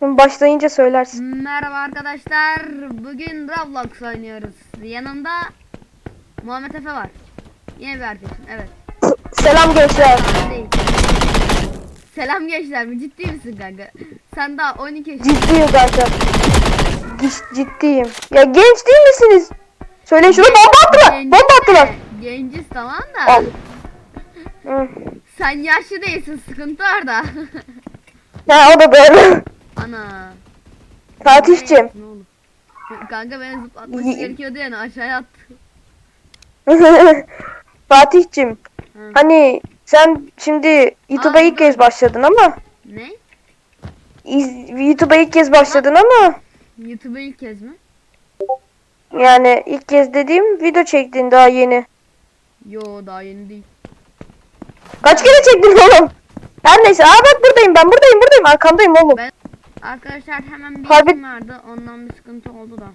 Başlayınca söylersin. Merhaba arkadaşlar. Bugün Roblox oynuyoruz. Yanımda Muhammed Efe var. Yine bir arkadaşım. Evet. Selam gençler. Ben değil. Selam gençler mi? Ciddi misin kanka? Sen daha 12 yaşındasın. Ciddiyim kanka. Cid- ciddiyim. Ya genç değil misiniz? Söyle şunu bomba attılar. Genciz Bomba attılar. Genciz tamam da. Al. Hı. Sen yaşlı değilsin. Sıkıntı orada. Ha o da böyle. Ana. Fatih'cim. Ne oldu? Kanka beni zıplatması gerekiyordu yani aşağıya attı. Fatih'cim. Hı. Hani sen şimdi YouTube'a ilk kez başladın ama Ne? YouTube'a ilk kez başladın ama YouTube'a ilk kez mi? yani ilk kez dediğim video çektin daha yeni. Yo daha yeni değil. Kaç kere çektin oğlum? Her neyse. Aa bak buradayım ben buradayım buradayım arkamdayım oğlum. Ben- Arkadaşlar hemen bir işim vardı. Ondan bir sıkıntı oldu da.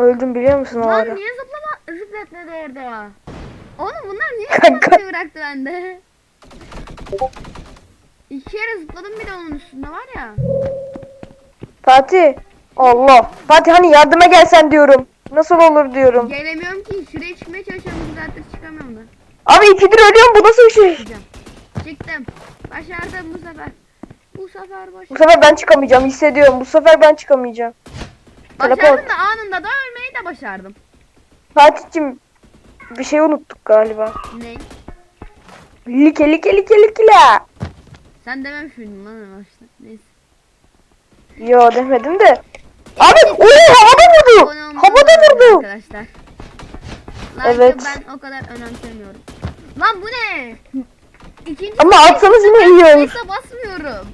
Öldüm biliyor musun o Lan ara? niye zıplama zıplatmadı orada? Oğlum bunlar niye zıplamayı bıraktı bende? İki kere zıpladım bir de onun üstünde var ya. Fatih. Allah. Fatih hani yardıma gelsen diyorum. Nasıl olur diyorum. Gelemiyorum ki şuraya çıkmaya çalışıyorum saattir çıkamıyorum da. Abi ikidir ölüyorum bu nasıl bir şey? Çıkacağım. Çıktım. Başardım bu sefer. Bu sefer Bu başardım. sefer ben çıkamayacağım hissediyorum. Bu sefer ben çıkamayacağım. Başardım teleport. da anında da ölmeyi de başardım. Fatih'cim bir şey unuttuk galiba. Ne? Like like like like la. Sen dememiş miydin lan en başta? Neyse. Yo demedim de. Abi oy havada vurdu. Abone olmayı Havada unutmayın vurdu. Arkadaşlar. Evet. evet. ben o kadar önemsemiyorum. Lan bu ne? İkinci Ama atsanız yine iyi olur. Neyse basmıyorum.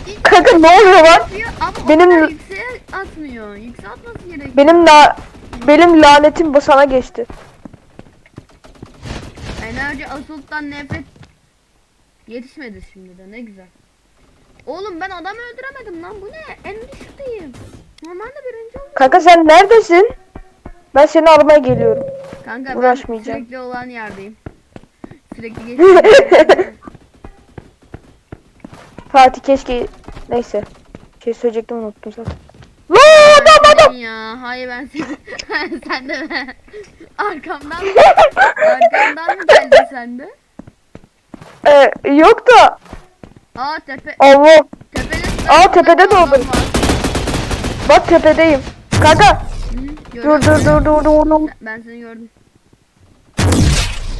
İkinci Kanka ne oluyor lan? ama Benim- kadar yükseğe atmıyor. Yükseğe atması gerekiyor. Benim la benim lanetim bu sana geçti. Enerji Assault'tan nefret yetişmedi şimdi de ne güzel. Oğlum ben adam öldüremedim lan bu ne? En düşükteyim. Normalde birinci oldum. Kanka sen neredesin? Ben seni aramaya geliyorum. Kanka ben Uğraşmayacağım. sürekli olan yerdeyim. Sürekli geçiyorum. Fatih keşke neyse. Şey söyleyecektim unuttum zaten. Lan adam adam. Ya. Hayır ben seni. sen de ben. Arkamdan mı? Arkamdan mı geldin sen de? Ee, yok da Aa tepe. Allah. Tepede. Aa, tepede de olur. Bak tepedeyim. Kanka Hı, dur dur dur dur. dur. Ben seni gördüm.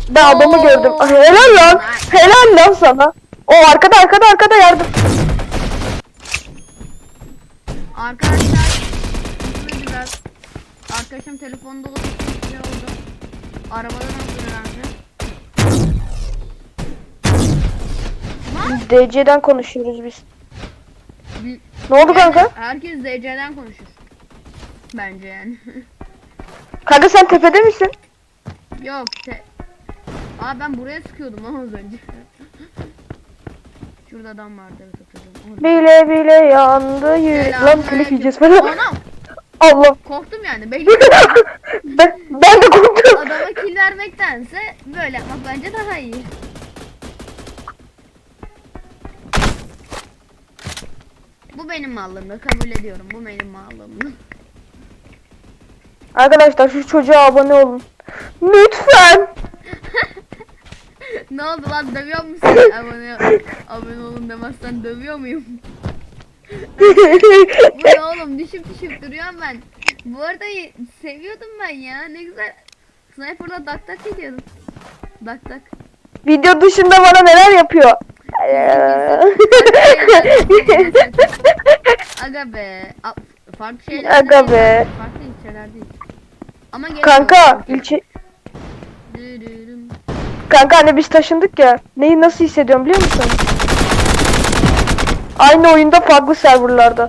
Ben adamı gördüm. Ah, Helal lan. Helal lan sana. O arkada arkada arkada yardım. Arkadaşlar. Biraz. Arkadaşım telefonda olup bir şey oldu. Arabadan herhalde. Lan. DC'den konuşuyoruz biz. Bir- Ne oldu kanka? Herkes DC'den konuşur. Bence yani. Kanka sen tepede misin? Yok. Te... Aa ben buraya sıkıyordum lan az önce. Şurada adam vardı. Orada. Bile bile yandı yü- Lan telif yiyeceğiz falan. Anam Allah. korktum yani. Ben, ben de korktum. Adama kill vermektense böyle yapmak bence daha iyi. Bu benim mallığımda kabul ediyorum. Bu benim mallığımda. Arkadaşlar şu çocuğa abone olun. Lütfen. Ne oldu lan dövüyor musun? abone, abone olun demezsen dövüyor muyum? Bu ne oğlum düşüp düşüp duruyorum ben. Bu arada seviyordum ben ya ne güzel. Sniper'la dak tak ediyordum. Dak tak. Video dışında bana neler yapıyor? Aga be. Farklı şeyler Aga be. Farklı şeyler değil. Ama Kanka ilçe Dürürüm. Kanka hani biz taşındık ya. Neyi nasıl hissediyorum biliyor musun? Aynı oyunda farklı serverlarda.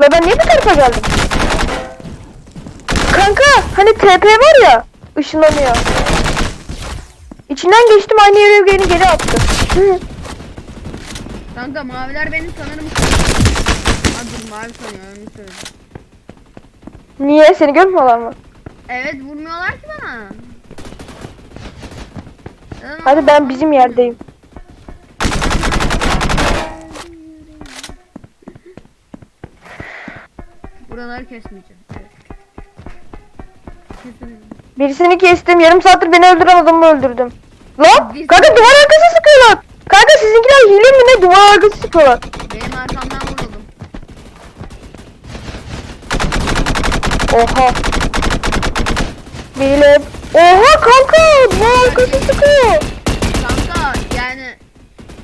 Ve ben niye bu tarafa geldim? Kanka hani TP var ya ışınlanıyor. İçinden geçtim aynı yere beni geri attı. Kanka maviler beni sanırım Ha dur mavi sanıyor onu söyledim. Niye? Seni görmüyorlar mı? Evet vurmuyorlar ki bana. Hadi ben bizim yerdeyim. Buraları kesmeyeceğim. Evet. Kesin. Birisini kestim. Yarım saattir beni öldüren adamı öldürdüm. Lan Bir- kanka duvar arkası sıkıyorlar. Kanka sizinkiler hile mi ne? Duvar arkası sıkıyorlar. Benim arkamdan vuruldum. Oha. Hile. Oha kanka duvar arkası sıkıyor. Kanka yani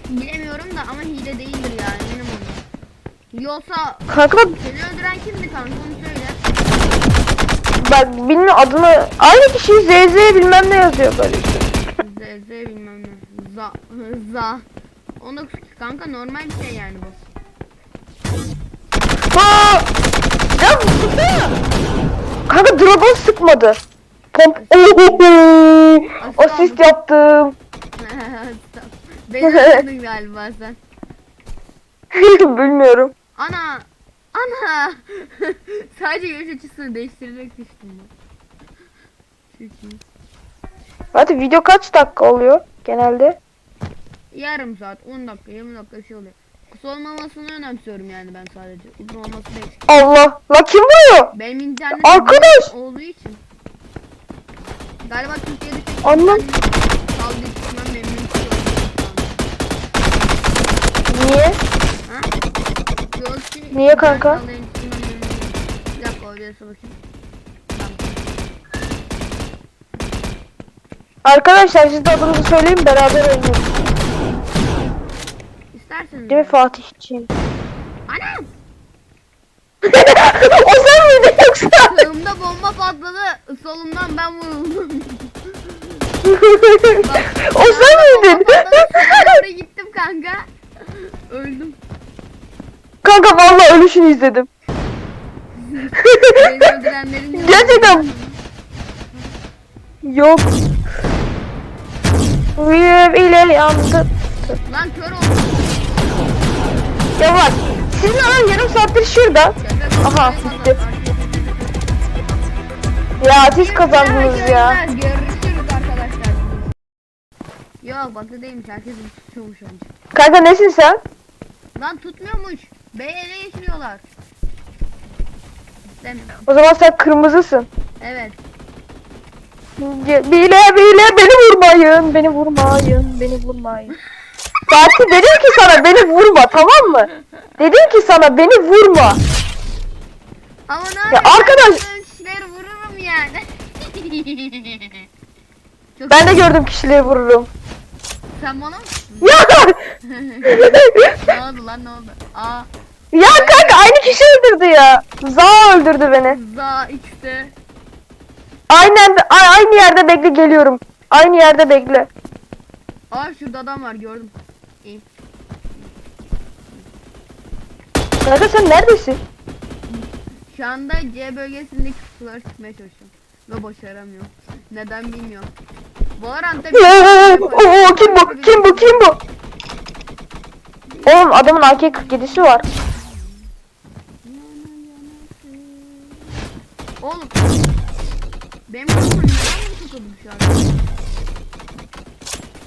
bilemiyorum da ama hile değildir yani benim onda. Yoksa Kanka seni öldüren kimdi kanka onu söyle. ben bilmiyorum adını aynı kişi ZZ bilmem ne yazıyor böyle işte. Z, Z bilmem ne. Za. Za. Onu kanka normal bir şey yani bu. Ha! Ya sıksana. Kanka dragon sıkmadı. Pomp. Asist yaptım. Beni galiba sen. Bilmiyorum. Ana! Ana! Sadece görüş açısını değiştirmek iyi. Hadi video kaç dakika oluyor genelde? Yarım saat, 10 dakika, 20 dakika şey oluyor. Kısa olmamasını önemsiyorum yani ben sadece. Uzun olması değil. Allah. La kim vuruyor? Benim internetim Arkadaş! olduğu için. Galiba Türkiye'de tek Anlam- Kaldı içmem memnun. Niye? Ha? Yok ki, Niye kanka? Bir dakika oraya bakayım. Arkadaşlar siz de adınızı söyleyin beraber oynayalım. İsterseniz. Değil mi Fatihciğim? Anam! o sen miydin yoksa? Sağımda bomba patladı. Solumdan ben vuruldum. o sen miydin? Oraya gittim kanka. Öldüm. Kanka vallahi ölüşünü izledim. Gerçekten. Yok. Uyup ile yandı. Lan kör oldum. Ya bak. Sizin adam yarım saattir şurada. Aha, bitti. Ya siz kazandınız ya. Görüşürüz arkadaşlar. Yok batı değilmiş. Herkes tutuyormuş önce. Kanka nesin sen? Lan tutmuyormuş. B'ye geçiriyorlar. İstemiyorum. O zaman sen kırmızısın. Evet. Bile bile beni vurmayın. Beni vurmayın. Beni vurmayın. Fatih dedim ki sana beni vurma tamam mı? Dedim ki sana beni vurma. Ama ne Ya arkadaş- ben kişileri vururum yani. Çok Ben de gördüm kişileri vururum. Sen bana mısın? Ya! ne oldu lan ne oldu? Aa ya kanka aynı kişi öldürdü ya. Za öldürdü beni. za x'te. Aynen aynı yerde bekle geliyorum. Aynı yerde bekle. Aa şurada adam var gördüm. İyi. Kanka sen neredesin? Şu anda C bölgesindeki kutuları çıkmaya çalışıyorum. Ve başaramıyorum. Neden bilmiyorum. Valorant'ta Oo, oo, kim bu? Kim bu? Kim bu? Oğlum adamın AK-47'si var. Oğlum. Benim kafam neden bu takıldı şu an?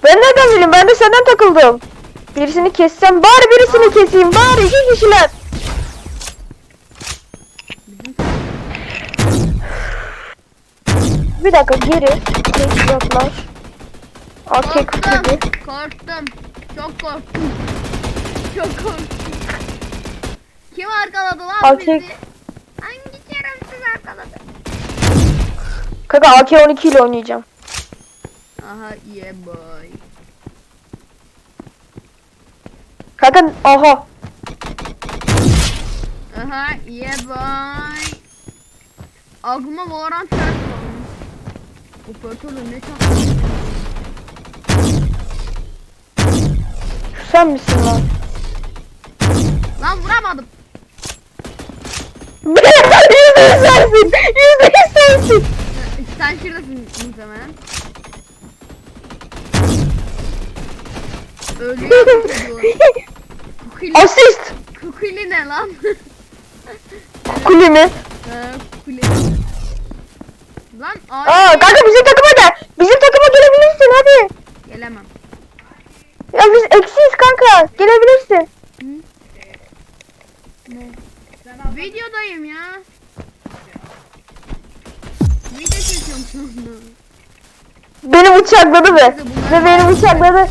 Ben nereden bileyim? Ben de senden takıldım. Birisini kessem bari birisini keseyim. Bari iki kişiler. Bir dakika geri. Teçhizatlar. AK-47. Korktum. Korktum. Çok korktum. Çok korktum. Kim arkaladı lan Erkek. bizi? Hangi şerefsiz arkaladı? Kanka AK-12 ile oynayacağım. Aha yeah boy. Kanka aha. Aha yeah boy. Aklıma Valorant şarkı olmuş. Operatörle ne çaktı? Şu sen misin lan? Lan vuramadım. Yüzde yüz sensin. Yüzde yüz sensin. Sen şuradasın muhtemelen. Ölüyor. Kukuli, Asist. kukuli ne lan? Kuli mi? Ha, kukuli. Lan Aa ay kanka bizim takıma gel. Bizim takıma gelebilirsin hadi. gelemem. Ya biz eksiyiz kanka. Gelebilirsin. Ne? Videodayım ya. Video çekiyorum şu anda. Beni bıçakladı be. Ve beni bıçakladı.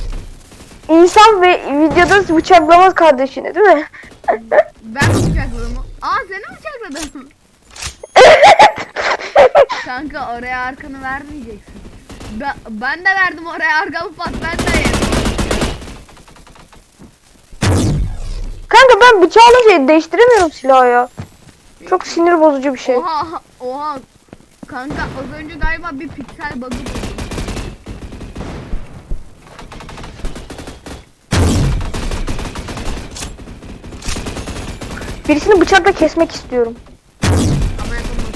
İnsan ve videoda bıçaklamaz kardeşini değil mi? Ben bıçakladım? Aa seni mi bıçakladım? Kanka oraya arkanı vermeyeceksin. Ben, ben de verdim oraya arkamı pat ben de yedim. Kanka ben bıçağla şey değiştiremiyorum silahı ya. Çok sinir bozucu bir şey. Oha oha. Kanka az önce galiba bir piksel bug'ı buldum. Birisini bıçakla kesmek istiyorum. Ama yapamadım.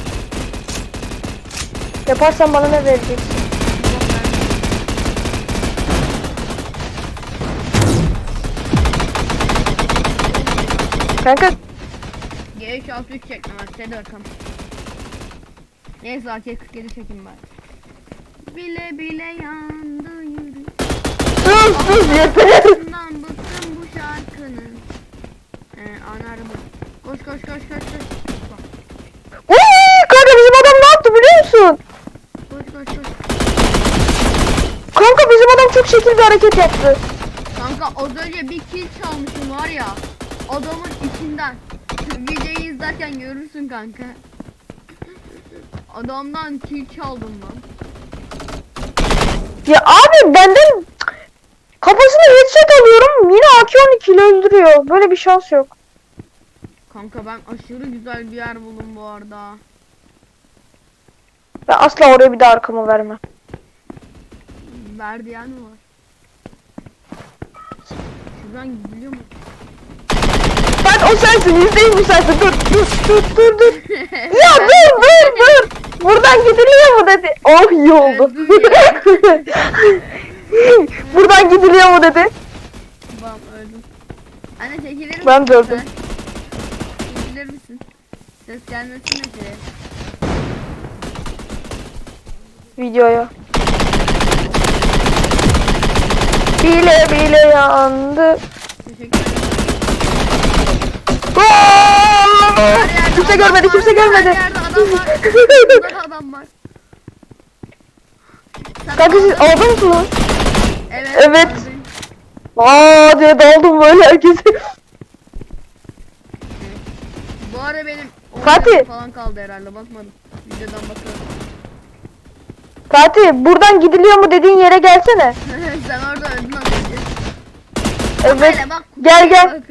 Yaparsan bana ne vereceksin? Kanka G3 6 3 çekmem hadi bakalım. Neyse AK-47 çekin bari. Bile bile yandı yürü. sus sus yeter. Bundan bıktım bu şarkının. Ee, ana araba. Koş koş koş koş Uy, kanka bizim adam ne yaptı biliyor musun? Koş koş koş. Kanka bizim adam çok şekil bir hareket yaptı. Kanka az önce bir kill çalmışım var ya. Adamın içinden. Videoyu izlerken görürsün kanka. Adamdan kill çaldım lan. Ya abi benden kafasına headshot alıyorum yine AK-12 ile öldürüyor. Böyle bir şans yok. Kanka ben aşırı güzel bir yer buldum bu arada. Ben asla oraya bir daha arkamı vermem. Verdiyen mi var? Şuradan gidiliyor mu? Ben o sensin yüzdeyim bu sensin. Dur dur dur dur dur. Ya dur dur dur. Buradan gidiliyor mu dedi. Oh iyi oldu. Buradan gidiliyor mu dedi. Bam öldüm. Anne çekilir misin? Ben de öldüm. sen? Ses gelmesin de. Videoya. Bile bile yandı. Teşekkür ederim. Aa! Her yerde Kimse adam görmedi, var, kimse Her görmedi. yerde adam var. Burada da adam var. Sen Kanka siz aldın. aldın mısınız? Evet. Evet. aldım. Aa diye daldım böyle herkese. Bu ara benim 10 Fatih. falan kaldı herhalde bakmadım. Videodan bakıyorum. Fatih buradan gidiliyor mu dediğin yere gelsene. Sen orada öldün az önce. Evet. Böyle bak. Gel gel.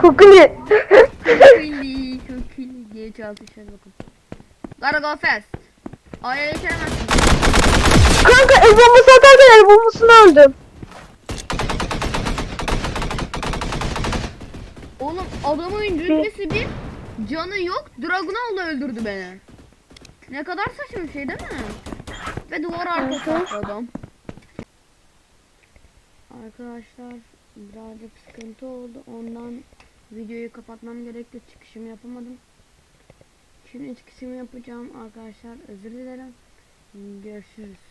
Kukuli. Kukili, kukili. Geç altı şöyle bakın. Gotta go fast. Aya geçemezsin. Kanka el bombası atarken el bombasını öldüm. Oğlum adamın rütbesi bir canı yok. Dragunov öldürdü beni. Ne kadar saçma bir şey değil mi? Ve duvar arkası attı adam. Arkadaşlar birazcık sıkıntı oldu. Ondan videoyu kapatmam gerekti. Çıkışımı yapamadım. Şimdi çıkışımı yapacağım arkadaşlar. Özür dilerim. Görüşürüz.